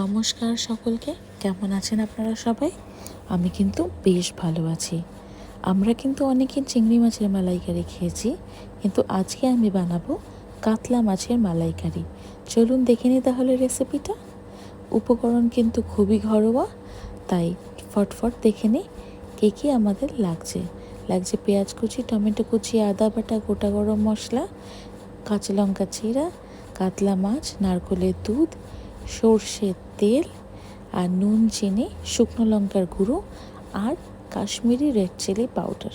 নমস্কার সকলকে। কেমন আছেন আপনারা সবাই? আমি কিন্তু বেশ ভালো আছি। আমরা কিন্তু অনেকে চিংড়ি মাছের মালাইকারি খেয়েছি, কিন্তু আজকে আমি বানাবো কাতলা মাছের মালাইকারি। চলুন দেখে নিই তাহলে রেসিপিটা উপকরণ কিন্তু খুবই ঘরোয়া, তাই ফটফট দেখে নিই কে কী আমাদের লাগছে। লাগছে পেঁয়াজ কুচি, টমেটো কুচি, আদা বাটা, গোটা গরম মশলা, কাঁচা লঙ্কা চিরা কাতলা মাছ, নারকোলের দুধ সর্ষের তেল আর নুন, চিনি, শুকনো লঙ্কার গুঁড়ো আর কাশ্মীরি রেড চিলি পাউডার।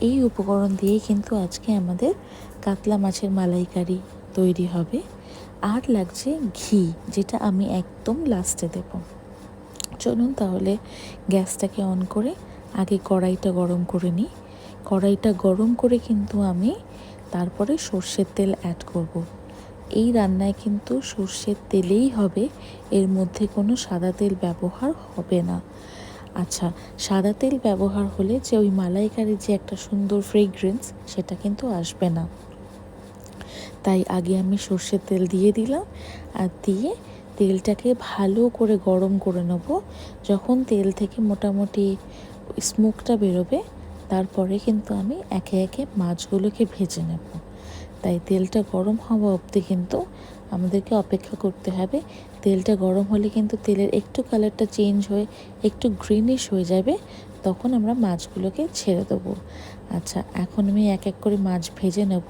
এই উপকরণ দিয়েই কিন্তু আজকে আমাদের কাতলা মাছের মালাইকারি তৈরি হবে। আর লাগছে ঘি, যেটা আমি একদম লাস্টে দেব। চলুন তাহলে গ্যাসটাকে অন করে আগে কড়াইটা গরম করে নিই। কড়াইটা গরম করে কিন্তু আমি তারপরে সর্ষের তেল অ্যাড করব। এই রান্নায় কিন্তু সর্ষের তেলেই হবে, এর মধ্যে কোনো সাদা তেল ব্যবহার হবে না। আচ্ছা সাদা তেল ব্যবহার হলে যে ওই মালাইকারির যে একটা সুন্দর ফ্রেগ্রেন্স সেটা কিন্তু আসবে না। তাই আগে আমি সর্ষের তেল দিয়ে দিলাম, আর দিয়ে তেলটাকে ভালো করে গরম করে নেব। যখন তেল থেকে মোটামুটি স্মোকটা বেরোবে, তারপরে কিন্তু আমি একে একে মাছগুলোকে ভেজে নেব। তাই তেলটা গরম হওয়া অবধি কিন্তু আমাদেরকে অপেক্ষা করতে হবে। তেলটা গরম হলে কিন্তু তেলের একটু কালারটা চেঞ্জ হয়ে, একটু গ্রিনিশ হয়ে যাবে, তখন আমরা মাছগুলোকে ছেড়ে দেবো। আচ্ছা এখন আমি এক এক করে মাছ ভেজে নেব।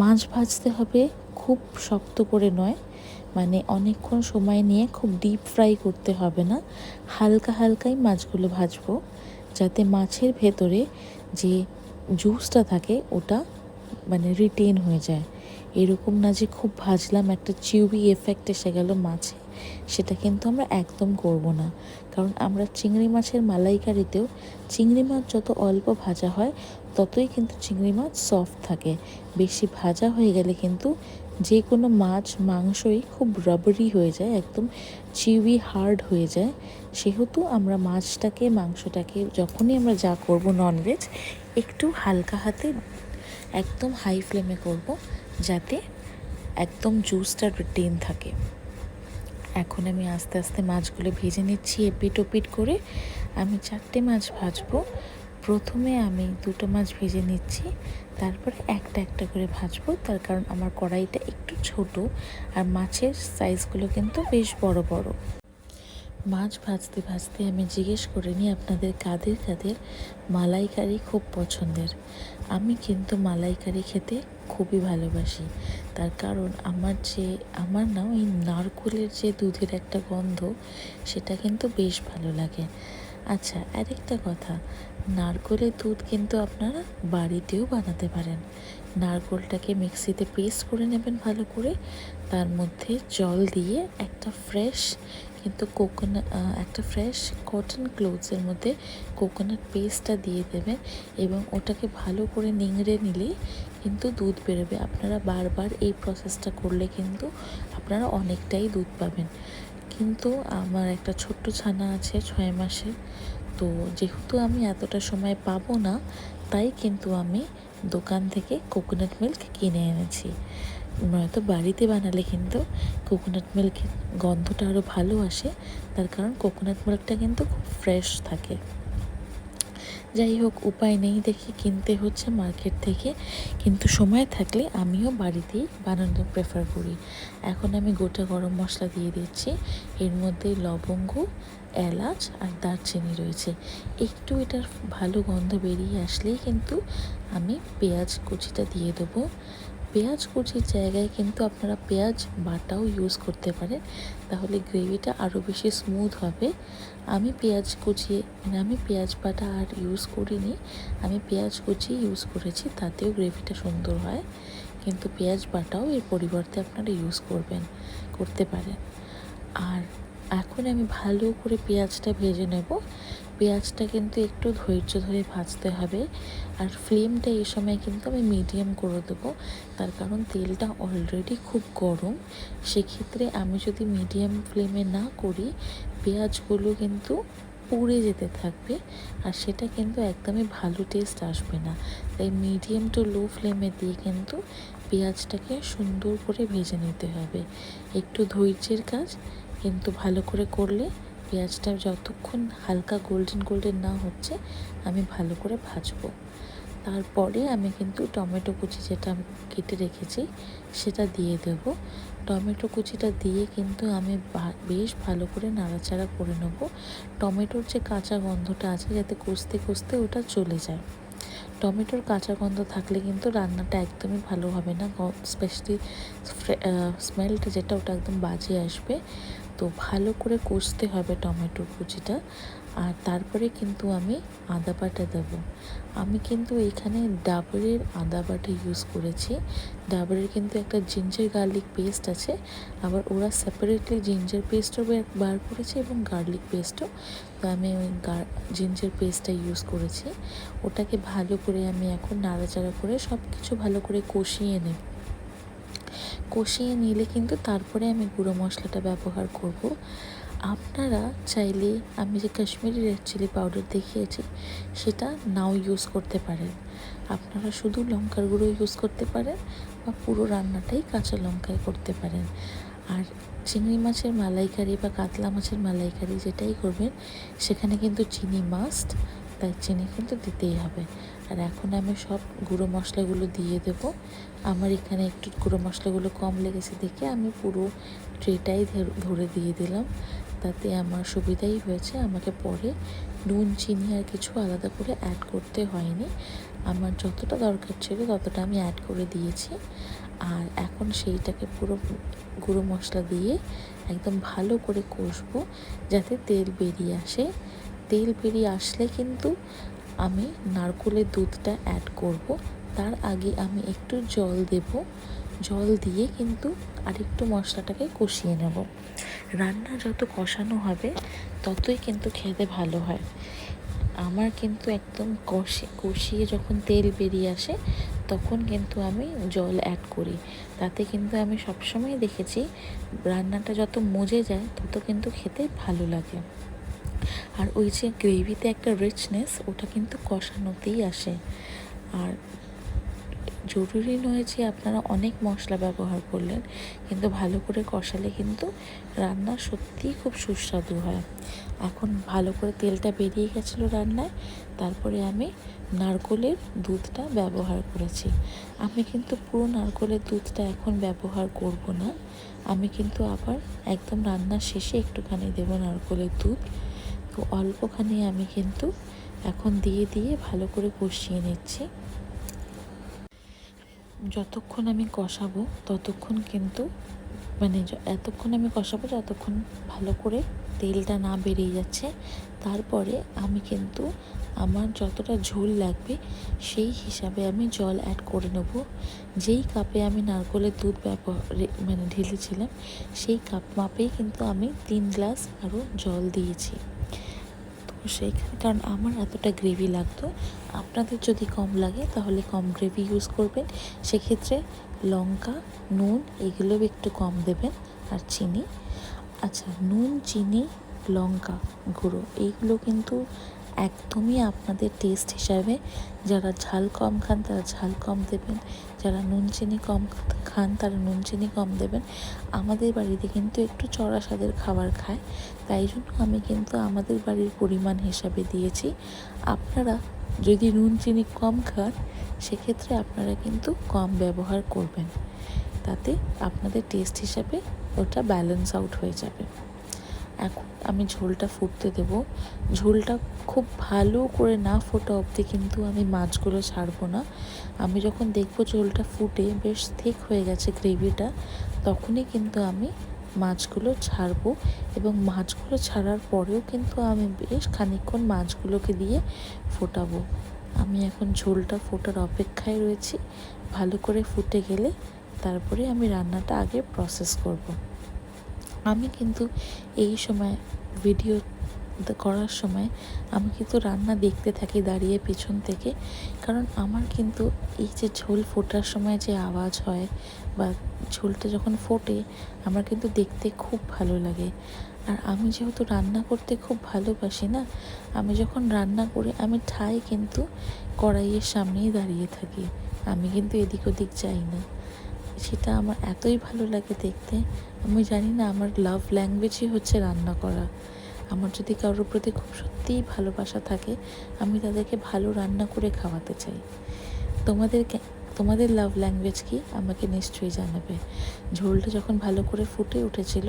মাছ ভাজতে হবে খুব শক্ত করে নয় মানে অনেকক্ষণ সময় নিয়ে খুব ডিপ ফ্রাই করতে হবে না। হালকা হালকাই মাছগুলো ভাজবো, যাতে মাছের ভেতরে যে জুসটা থাকে ওটা মানে রিটেন হয়ে যায়। এরকম না যে খুব ভাজলাম, একটা চিউবি এফেক্ট এসে গেল মাছে, সেটা কিন্তু আমরা একদম করব না। কারণ আমরা চিংড়ি মাছের মালাইকারিতেও চিংড়ি মাছ যত অল্প ভাজা হয়, ততই কিন্তু চিংড়ি মাছ সফট থাকে। বেশি ভাজা হয়ে গেলে কিন্তু যে কোনো মাছ, মাংসই খুব রাবারি হয়ে যায়, একদম চিউই হার্ড হয়ে যায়। সেহেতু আমরা মাছটাকে, মাংসটাকে যখনই আমরা যা করব ননভেজ একটু হালকা হাতে একদম হাই ফ্লেমে করব যাতে একদম জুসটা রিটেন থাকে। এখন আমি আস্তে আস্তে মাছগুলো ভেজে নিচ্ছি এপিট ওপিট করে। আমি চারটে মাছ ভাজবো। প্রথমে আমি দুটো মাছ ভেজে নিচ্ছি। তারপরে একটা একটা করে ভাজবো। তার কারণ আমার কড়াইটা একটু ছোট। আর মাছের সাইজগুলো কিন্তু বেশ বড় বড়। মাছ ভাজতে ভাজতে আমি জিজ্ঞেস করে নিই, আপনাদের কাদের কাদের মালাইকারি খুব পছন্দের? আমি কিন্তু মালাইকারি খেতে খুবই ভালোবাসি। তার কারণ আমার যে, আমার না ওই নারকোলের যে দুধের একটা গন্ধ, সেটা কিন্তু বেশ ভালো লাগে। আচ্ছা আরেকটা কথা। নারকোলের দুধ কিন্তু আপনারা বাড়িতেও বানাতে পারেন। নারকোলটাকে মিক্সিতে পেস্ট করে নেবেন ভালো করে। তার মধ্যে জল দিয়ে একটা ফ্রেশ কিন্তু কোকোনাট একটা ফ্রেশ কটন ক্লোথসের মধ্যে কোকোনাট পেস্টটা দিয়ে দেবেন এবং ওটাকে ভালো করে নিংড়ে নিলেই কিন্তু দুধ বেরোবে। আপনারা বারবার এই প্রসেসটা করলে কিন্তু আপনারা অনেকটাই দুধ পাবেন। কিন্তু আমার একটা ছোট্ট ছানা আছে ছয় মাসের। তো যেহেতু আমি এতটা সময় পাবো না, তাই কিন্তু আমি দোকান থেকে কোকোনাট মিল্ক কিনে এনেছি। নয়তো বাড়িতে বানালে কিন্তু কোকোনাট মিল্কের গন্ধটা আরও ভালো আসে, তার কারণ কোকোনাট মিল্কটা কিন্তু খুব ফ্রেশ থাকে। যাই হোক, উপায় নেই দেখে কিনতে হচ্ছে মার্কেট থেকে। কিন্তু সময় থাকলে আমিও বাড়িতেই বানানো প্রেফার করি। এখন আমি গোটা গরম মশলা দিয়ে দিচ্ছি। এর মধ্যে লবঙ্গ, এলাচ আর দারচিনি রয়েছে। একটু এটার ভালো গন্ধ বেরিয়ে আসলেই কিন্তু আমি পেঁয়াজ কুচিটা দিয়ে দেবো। পেঁয়াজ কুচির জায়গায় কিন্তু আপনারা পেঁয়াজ বাটাও ইউজ করতে পারেন। তাহলে গ্রেভিটা আরও বেশি স্মুথ হবে। আমি পেঁয়াজ কুচিয়ে মানে আমি পেঁয়াজ বাটা আর ইউজ করিনি। আমি পেঁয়াজ কুচি ইউজ করেছি, তাতেও গ্রেভিটা সুন্দর হয়। কিন্তু পেঁয়াজ বাটাও এর পরিবর্তে আপনারা ইউজ করবেন, করতে পারেন। আর এখন আমি ভালো করে পেঁয়াজটা ভেজে নেব। পেঁয়াজটা কিন্তু একটু ধৈর্য ধরে ভাজতে হবে। আর ফ্লেমটা এই সময় কিন্তু আমি মিডিয়াম করে দেবো। তার কারণ তেলটা অলরেডি খুব গরম। সেক্ষেত্রে আমি যদি মিডিয়াম ফ্লেমে না করি, পেঁয়াজগুলো কিন্তু পুড়ে যেতে থাকবে। আর সেটা কিন্তু একদমই ভালো টেস্ট আসবে না। তাই মিডিয়াম টু লো ফ্লেমে দিয়ে কিন্তু পেঁয়াজটাকে সুন্দর করে ভেজে নিতে হবে। একটু ধৈর্যের কাজ, কিন্তু ভালো করে করলে পেঁয়াজটা যতক্ষণ হালকা গোল্ডেন গোল্ডেন না হচ্ছে, আমি ভালো করে ভাজবো। তারপরে আমি কিন্তু টমেটো কুচি যেটা আমি কেটে রেখেছি, সেটা দিয়ে দেব। টমেটো কুচিটা দিয়ে কিন্তু আমি বেশ ভালো করে নাড়াচাড়া করে নেব। টমেটোর যে কাঁচা গন্ধটা আছে, যাতে কষতে কষতে ওটা চলে যায়। টমেটোর কাঁচা গন্ধ থাকলে কিন্তু রান্নাটা একদমই ভালো হবে না। স্পেশালি স্মেলটা যেটা, ওটা একদম বাজে আসবে। তো ভালো করে কষতে হবে টমেটোর কুচিটা। আর তারপরে কিন্তু আমি আদা বাটা দেবো। আমি কিন্তু এখানে ডাবরের আদা বাটা ইউজ করেছি। ডাবরের কিন্তু একটা জিঞ্জার গার্লিক পেস্ট আছে। আবার ওরা সেপারেটলি জিঞ্জার পেস্টও বার করেছে এবং গার্লিক পেস্টও তো আমি ওই জিঞ্জার পেস্টটা ইউজ করেছি। ওটাকে ভালো করে আমি এখন নাড়াচাড়া করে সব কিছু ভালো করে কষিয়ে নেব। কষিয়ে নিলে কিন্তু তারপরে আমি গুঁড়ো মশলাটা ব্যবহার করব। আপনারা চাইলে, আমি যে কাশ্মীরি রেড চিলি পাউডার দেখিয়েছি, সেটা নাও ইউজ করতে পারেন। আপনারা শুধু লঙ্কার গুঁড়ো ইউজ করতে পারেন বা পুরো রান্নাটাই কাঁচা লঙ্কায় করতে পারেন। আর চিংড়ি মাছের মালাইকারি বা কাতলা মাছের মালাইকারি যেটাই করবেন, সেখানে কিন্তু চিনি মাস্ট তাই চিনি কিন্তু দিতেই হবে। আর এখন আমি সব গুঁড়ো মশলাগুলো দিয়ে দেব। আমার এখানে একটু গুঁড়ো মশলাগুলো কম লেগেছে দেখে আমি পুরো ট্রেটাই ধরে দিয়ে দিলাম। তাতে আমার সুবিধাই হয়েছে, আমাকে পরে নুন, চিনি আর কিছু আলাদা করে অ্যাড করতে হয়নি। আমার যতটা দরকার ছিল ততটা আমি অ্যাড করে দিয়েছি। আর এখন সেইটাকে পুরো গুঁড়ো মশলা দিয়ে একদম ভালো করে কষবো, যাতে তেল বেরিয়ে আসে। তেল বেরিয়ে আসলে কিন্তু আমি নারকোলের দুধটা অ্যাড করব। তার আগে আমি একটু জল দেব। জল দিয়ে কিন্তু আরেকটু মশলাটাকে কষিয়ে নেব। রান্না যত কষানো হবে, ততই কিন্তু খেতে ভালো হয়। আমার কিন্তু একদম কষে, কষিয়ে যখন তেল বেরিয়ে আসে, তখন কিন্তু আমি জল অ্যাড করি। তাতে কিন্তু আমি সবসময় দেখেছি, রান্নাটা যত মজে যায়, তত কিন্তু খেতে ভালো লাগে। আর ওই যে গ্রেভিতে একটা রিচনেস ওটা কিন্তু কষানোতেই আসে। আর জরুরি নয় যে আপনারা অনেক মশলা ব্যবহার করলেন, কিন্তু ভালো করে কষালে কিন্তু রান্না সত্যিই খুব সুস্বাদু হয়। এখন ভালো করে তেলটা বেরিয়ে গেছিল রান্নায়, তারপরে আমি নারকোলের দুধটা ব্যবহার করেছি। আমি কিন্তু পুরো নারকোলের দুধটা এখন ব্যবহার করব না। আমি কিন্তু আবার একদম রান্নার শেষে একটুখানি দেবো নারকোলের দুধ। তো অল্পখানি আমি কিন্তু এখন দিয়ে দিয়ে ভালো করে কষিয়ে নিচ্ছি। যতক্ষণ আমি কষাবো ততক্ষণ কিন্তু মানে এতক্ষণ আমি কষাবো যতক্ষণ ভালো করে তেলটা না বেরিয়ে যাচ্ছে। তারপরে আমি কিন্তু আমার যতটা ঝোল লাগবে সেই হিসাবে আমি জল অ্যাড করে নেব। যেই কাপে আমি নারকলের দুধ ব্যবহার মানে ঢেলেছিলাম সেই কাপ মাপেই কিন্তু আমি তিন গ্লাস আরও জল দিয়েছি। সেইখানে। কারণ আমার এতটা গ্রেভি লাগতো। আপনাদের যদি কম লাগে, তাহলে কম গ্রেভি ইউজ করবেন। সেক্ষেত্রে লঙ্কা, নুন, এগুলো একটু কম দেবেন। আর চিনি। আচ্ছা নুন, চিনি, লঙ্কা গুঁড়ো, এইগুলো কিন্তু একদমই আপনাদের টেস্ট হিসাবে যারা ঝাল কম খান তারা ঝাল কম দেবেন, যারা নুন চিনি কম খান তারা নুন চিনি কম দেবেন। আমাদের বাড়িতে কিন্তু একটু চড়া স্বাদের খাবার খায়, তাই জন্য আমি কিন্তু আমাদের বাড়ির পরিমাণ হিসাবে দিয়েছি। আপনারা যদি নুন চিনি কম খান, সেক্ষেত্রে আপনারা কিন্তু কম ব্যবহার করবেন। তাতে আপনাদের টেস্ট হিসাবে ওটা ব্যালেন্স আউট হয়ে যাবে। এখন আমি ঝোলটা ফুটতে দেব। ঝোলটা খুব ভালো করে না ফোটা অবধি কিন্তু আমি মাছগুলো ছাড়বো না। আমি যখন দেখব ঝোলটা ফুটে বেশ থিক হয়ে গেছে গ্রেভিটা তখনই কিন্তু আমি মাছগুলো ছাড়বো এবং মাছগুলো ছাড়ার পরেও কিন্তু আমি বেশ খানিকক্ষণ মাছগুলোকে দিয়ে ফোটাবো। আমি এখন ঝোলটা ফোটার অপেক্ষায় রয়েছি। ভালো করে ফুটে গেলে তারপরে আমি রান্নাটা আগে প্রসেস করব। আমি কিন্তু এই সময় ভিডিও করার সময় আমি কিন্তু রান্না দেখতে থাকি দাঁড়িয়ে পিছন থেকে। কারণ আমার কিন্তু এই যে ঝোল ফোটার সময় যে আওয়াজ হয় বা ঝোলটা যখন ফোটে, আমার কিন্তু দেখতে খুব ভালো লাগে। আর আমি যেহেতু রান্না করতে খুব ভালোবাসি না, আমি যখন রান্না করি, আমি ঠাই কিন্তু কড়াইয়ের সামনেই দাঁড়িয়ে থাকি। আমি কিন্তু এদিক ওদিক যাই না। সেটা আমার এতই ভালো লাগে দেখতে। আমি জানি না, আমার লাভ ল্যাঙ্গুয়েজই হচ্ছে রান্না করা। আমার যদি কারোর প্রতি খুব সত্যিই ভালোবাসা থাকে, আমি তাদেরকে ভালো রান্না করে খাওয়াতে চাই। তোমাদেরকে তোমাদের লাভ ল্যাঙ্গুয়েজ কি? আমাকে নিশ্চয়ই জানাবে। ঝোলটা যখন ভালো করে ফুটে উঠেছিল,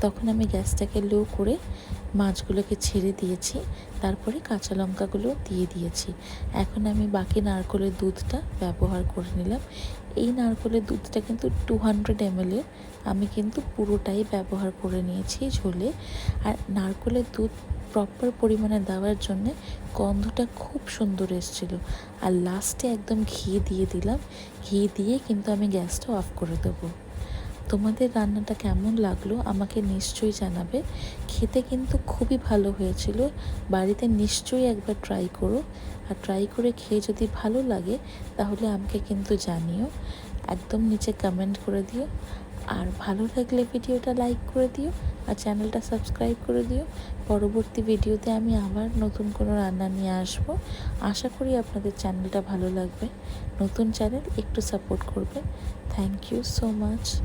তখন আমি গ্যাসটাকে লো করে মাছগুলোকে ছেড়ে দিয়েছি, তারপরে কাঁচা লঙ্কাগুলো দিয়ে দিয়েছি। এখন আমি বাকি নারকলের দুধটা ব্যবহার করে নিলাম। এই নারকলের দুধটা কিন্তু টু হান্ড্রেড এমএলের আমি কিন্তু পুরোটাই ব্যবহার করে নিয়েছি ঝোলে। আর নারকলের দুধ প্রপার পরিমাণে দেওয়ার জন্যে গন্ধটা খুব সুন্দর এসেছিল। আর লাস্টে একদম ঘি দিয়ে দিলাম। ঘি দিয়ে কিন্তু আমি গ্যাসটা অফ করে দেবো। তোমাদের রান্নাটা কেমন লাগল আমাকে নিশ্চয়ই জানাবে। খেতে কিন্তু খুবই ভালো হয়েছিল। বাড়িতে নিশ্চয়ই একবার ট্রাই করো। আর ট্রাই করে খেয়ে যদি ভালো লাগে, তাহলে আমাকে কিন্তু জানিও। একদম নিচে কমেন্ট করে দিও। আর ভালো লাগলে ভিডিওটা লাইক করে দিও। আর চ্যানেলটা সাবস্ক্রাইব করে দিও। পরবর্তী ভিডিওতে আমি আবার নতুন কোনো রান্না নিয়ে আসব। আশা করি আপনাদের চ্যানেলটা ভালো লাগবে। নতুন চ্যানেল একটু সাপোর্ট করবে। Thank you so much